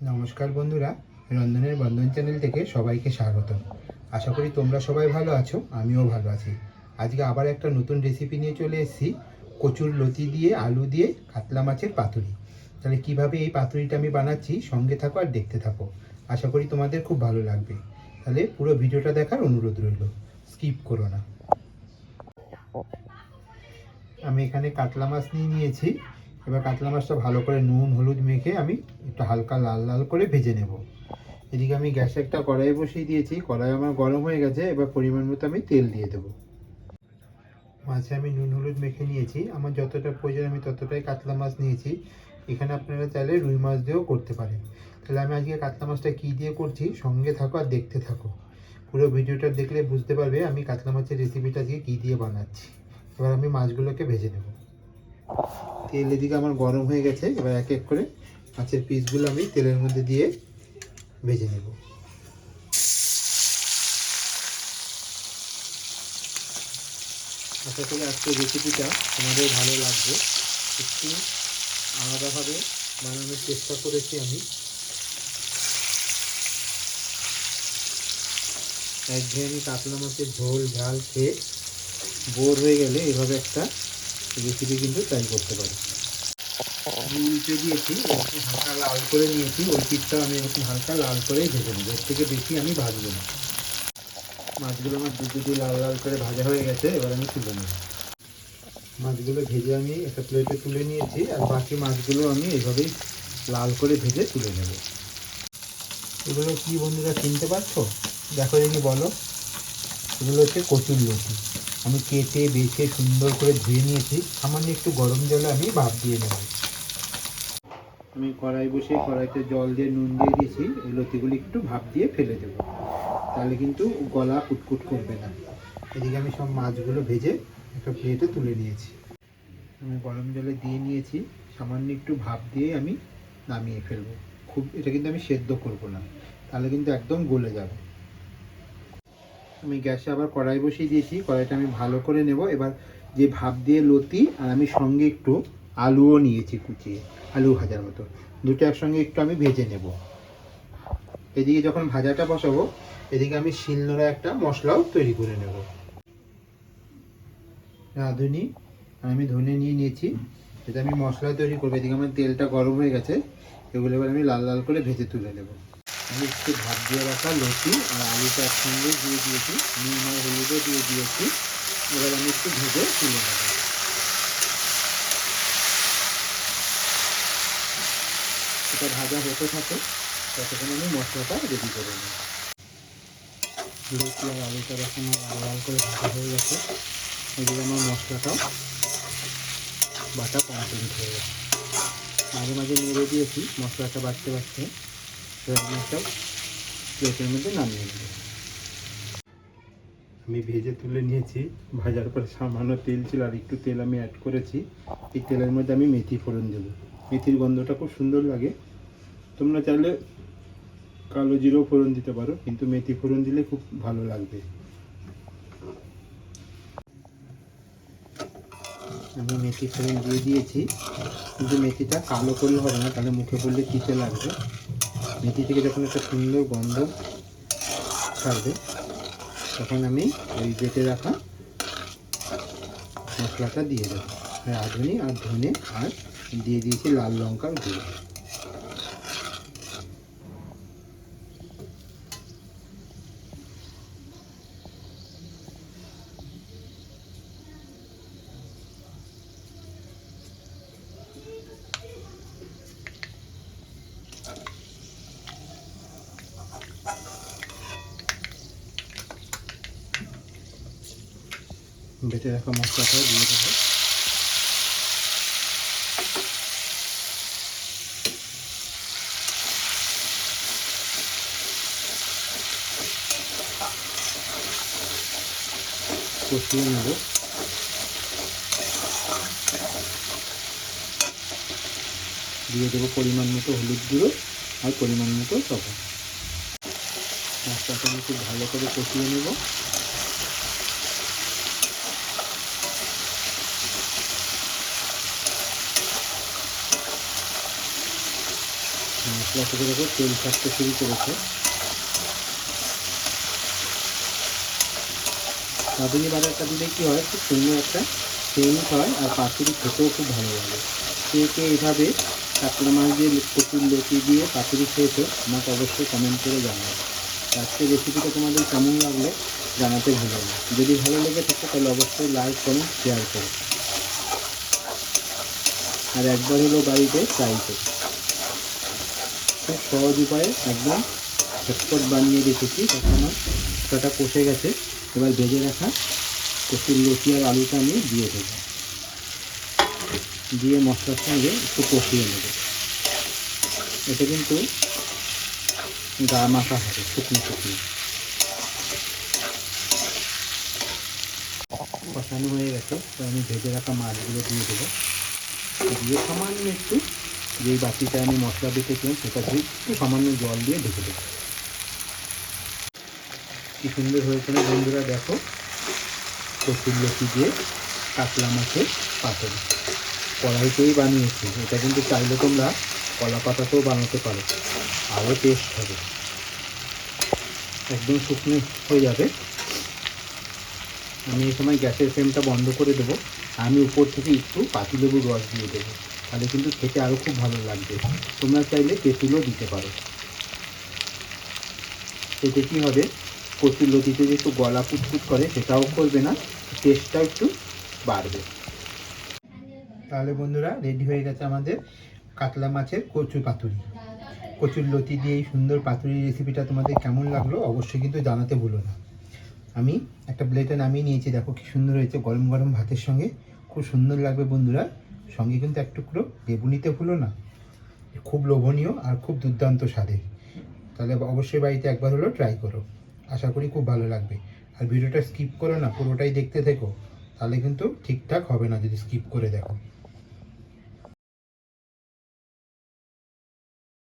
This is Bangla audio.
নমস্কার বন্ধুরা, রন্ধনের বন্ধন চ্যানেল থেকে সবাইকে স্বাগত আশা করি তোমরা সবাই ভালো আছো, আমিও ভালো আছি। আজকে আবার একটা নতুন রেসিপি নিয়ে চলে এসেছি, কচুর লতি দিয়ে আলু দিয়ে কাতলা মাছের পাতুরি। তাহলে কীভাবে এই পাতুরিটা আমি বানাচ্ছি, সঙ্গে থাকো আর দেখতে থাকো। আশা করি তোমাদের খুব ভালো লাগবে। তাহলে পুরো ভিডিওটা দেখার অনুরোধ রইল। স্কিপ করো না। আমি এখানে কাতলা মাছ নিয়ে নিয়েছি। এবার কাতলা মাছটা ভালো করে নুন, হলুদ মেখে আমি একটু হালকা লাল লাল করে ভেজে নেব। এদিকে আমি গ্যাসে একটা কড়াই বসিয়ে দিয়েছি। কড়াই আমার গরম হয়ে গেছে। এবার পরিমাণ মতো আমি তেল দিয়ে দেবো। মাছে আমি নুন, হলুদ মেখে নিয়েছি। আমার যতটা প্রয়োজন আমি ততটাই কাতলা মাছ নিয়েছি। এখানে আপনারা চাইলে রুই মাছ দিয়েও করতে পারেন। তাহলে আমি আজকে কাতলা মাছটা কী দিয়ে করছি? সঙ্গে থাকো আর দেখতে থাকো। পুরো ভিডিওটা দেখলে বুঝতে পারবে আমি কাতলা মাছের রেসিপিটা আজকে কী দিয়ে বানাচ্ছি। এবার আমি মাছগুলোকে ভেজে নেব। তেল এদিকে আমার গরম হয়ে গেছে, এবার এক এক করে মাছের পিসগুলো আমি তেলের মধ্যে দিয়ে ভেজে নেব। আশা করি আজকের রেসিপিটা আমাদের ভালো লাগবে। একটু আলাদাভাবে বানানোর চেষ্টা করেছি আমি। একঘেয়ে আমি কাতলা মাছের ঝোল, ঝাল খেয়ে বোর হয়ে গেলে এভাবে একটা রেসিপি কিন্তু ট্রাই করতে পারি। উল্টে দিয়েছি এরকম হালকা লাল করে নিয়েছি, ওই পিঠটাও আমি এরকম হালকা লাল করেই ভেজে নেব। এর থেকে বেশি আমি ভাজবো না। মাছগুলো আমার দুটো লাল লাল করে ভাজা হয়ে গেছে, এবার আমি তুলে নেব। মাছগুলো ভেজে আমি একটা প্লেটে তুলে নিয়েছি, আর বাকি মাছগুলো আমি এইভাবেই লাল করে ভেজে তুলে নেব। এগুলো কি বন্ধুরা চিনতে পারছ? দেখো দেখি বলো। এগুলো হচ্ছে কচুর লতি। আমি কেটে বেছে সুন্দর করে ধুয়ে নিয়েছি। সামান্য একটু গরম জলে আমি ভাপ দিয়ে নেব। আমি কড়াই বসে কড়াইতে জল দিয়ে নুন দিয়ে দিয়েছি। এই লতিগুলি একটু ভাপ দিয়ে ফেলে দেবো। তাহলে কিন্তু গলা কুটকুট করবে না। এদিকে আমি সব মাছগুলো ভেজে একটা প্লেটে তুলে নিয়েছি। আমি গরম জলে দিয়ে নিয়েছি। সামান্য একটু ভাপ দিয়ে আমি নামিয়ে ফেলব। খুব, এটা কিন্তু আমি সেদ্ধ করব না। তাহলে কিন্তু একদম গলে যাবে। আমি গ্যাসে আবার কড়াই বসিয়ে দিয়েছি, কড়াইটা আমি ভালো করে নেব। এবার যে ভাপ দিয়ে লতি, আর আমি সঙ্গে একটু আলুও নিয়েছি কুচিয়ে আলু ভাজার মতো। দুটো একসঙ্গে একটু আমি ভেজে নেব। এদিকে যখন ভাজাটা বসাবো, এদিকে আমি শিলনোড়া একটা মশলাও তৈরি করে নেব। রাঁধুনি আমি ধনে নিয়ে নিয়েছি। এটা আমি মশলা তৈরি করব। এদিকে আমার তেলটা গরম হয়ে গেছে। এগুলো এবার আমি লাল লাল করে ভেজে তুলে নেব। আমি একটু ভাত দিয়ে রাখা লতি আর আলুটা একসঙ্গে দিয়ে দিয়েছি। নুন আর হলুদও দিয়ে দিয়েছি। এবার আমি একটু ভেজে তুলে নেব। এটা ভাজা হতে থাকে, ততক্ষণ আমি মশলাটা রেডি করে নিই লতি আর আলুটা যখন লাল লাল করে ভাজা হয়ে গেছে এদিকে আমার মশলাটাও বাটা কমপ্লিট হয়ে গেছে। মাঝে মাঝে নেড়ে দিয়েছি, মশলাটা বাড়তে বাড়তে। এবার আমি একটা প্লেটের মধ্যে নামিয়ে নেব আমি ভেজে তুলে নিয়েছি, ভাজার পরে সামান্য তেল ছিল আর একটু তেল আমি অ্যাড করেছি। এই তেলের মধ্যে আমি মেথি ফোড়ন দেবো। মেথির গন্ধটা খুব সুন্দর লাগে। তোমরা চাইলে কালো জিরেও ফোড়ন দিতে পারো, কিন্তু মেথি ফোড়ন দিলে খুব ভালো লাগবে। আমি মেথি ফোড়ন দিয়ে দিয়েছি। কিন্তু মেথিটা কালো করলে হবে না, তাহলে মুখে পড়লে তিতে লাগবে। মেথি থেকে যখন একটা সুন্দর গন্ধ ছাড়বে, তখন আমি ওই বেটে রাখা মশলাটা দিয়ে দেবো। রাঁধুনি আর ধনে আর দিয়ে দিয়েছি লাল লঙ্কার গুঁড়ো। বেটে রাখা মশলাটাও দিয়ে দেবো। কষিয়ে নেব। দিয়ে দেবো পরিমাণ মতো হলুদ গুঁড়ো আর পরিমাণ মতো লবণ মশলাটা খুব ভালো করে কষিয়ে নেব। মশলা থেকে দেখো তেল ছাড়তে শুরু করেছে। কাবুলি বাজারটা দিলে কি হয়, খুব সুন্দর একটা সেন্ট হয় আর পাতুরি খেতেও খুব ভালো লাগে। কে কে এইভাবে কাতলা মাছ দিয়ে প্রচুর লতি দিয়ে পাতুরি খেয়েছো, আমাকে অবশ্যই কমেন্ট করে জানাও। আজকে রেসিপিটা তোমাদের কেমন লাগল জানাতে ভুলো না। যদি ভালো লেগে থাকে তাহলে অবশ্যই লাইক করুন শেয়ার করুন আর একবার হলো বাড়িতে ট্রাই করুন খুব সহজ উপায়ে একদম ঝটপট বানিয়ে রেখেছি তখন মশলাটা কষে গেছে। এবার ভেজে রাখা কচুর লতি আর আলুটা আমি দিয়ে দেবো। দিয়ে মশলার সঙ্গে একটু কষিয়ে নেব। এটা কিন্তু গা মাখা হবে, শুকনো শুকনো। কষানো হয়ে গেছে তো আমি ভেজে রাখা মাছগুলো দিয়ে দেবো। দিয়ে সামান্য একটু যে বাটিটা আমি মশলা বেটেছিলাম, সেটা দিয়ে একটু সামান্য জল দিয়ে ঢেকে দেবো কি সুন্দর হয়েছে না বন্ধুরা, দেখো। কচুর লতি দিয়ে কাতলা মাছের পাতুরি কড়াইতেই বানিয়েছি। এটা কিন্তু চাইলে তোমরা কলা পাতাতেও বানাতে পারো। আরও টেস্ট হবে। একদম শুকনো হয়ে যাবে। আমি এই সময় গ্যাসের ফ্লেমটা বন্ধ করে দেবো। আমি উপর থেকে একটু পাতিলেবুর রস দিয়ে দেবো। তাহলে কিন্তু খেতে আরও খুব ভালো লাগবে। তোমরা চাইলে তেঁতুলও দিতে পারো। এতে কী হবে? কচুর লতিতে যে একটু গলা পুটপুট করে, সেটাও করবে না টেস্টটাও একটু বাড়বে। তাহলে বন্ধুরা, রেডি হয়ে গেছে আমাদের কাতলা মাছের কচু পাতুরি। কচুর লতি দিয়ে এই সুন্দর পাতুরি রেসিপিটা তোমাদের কেমন লাগল, অবশ্যই কিন্তু জানাতে ভুলো না। আমি একটা প্লেটে নামিয়ে নিয়েছি, দেখো কি সুন্দর হয়েছে গরম গরম ভাতের সঙ্গে। খুব সুন্দর লাগবে বন্ধুরা। সঙ্গে কিন্তু এক টুকরো লেবু নিতে ভুলো না। খুব লোভনীয় আর খুব দুর্দান্ত স্বাদের। তাহলে অবশ্যই বাড়িতে একবার হলো ট্রাই করো। আশা করি খুব ভালো লাগবে। আর ভিডিওটা স্কিপ করো না, পুরোটাই দেখতে থেকো। তাহলে কিন্তু ঠিকঠাক হবে না যদি স্কিপ করে দেখো।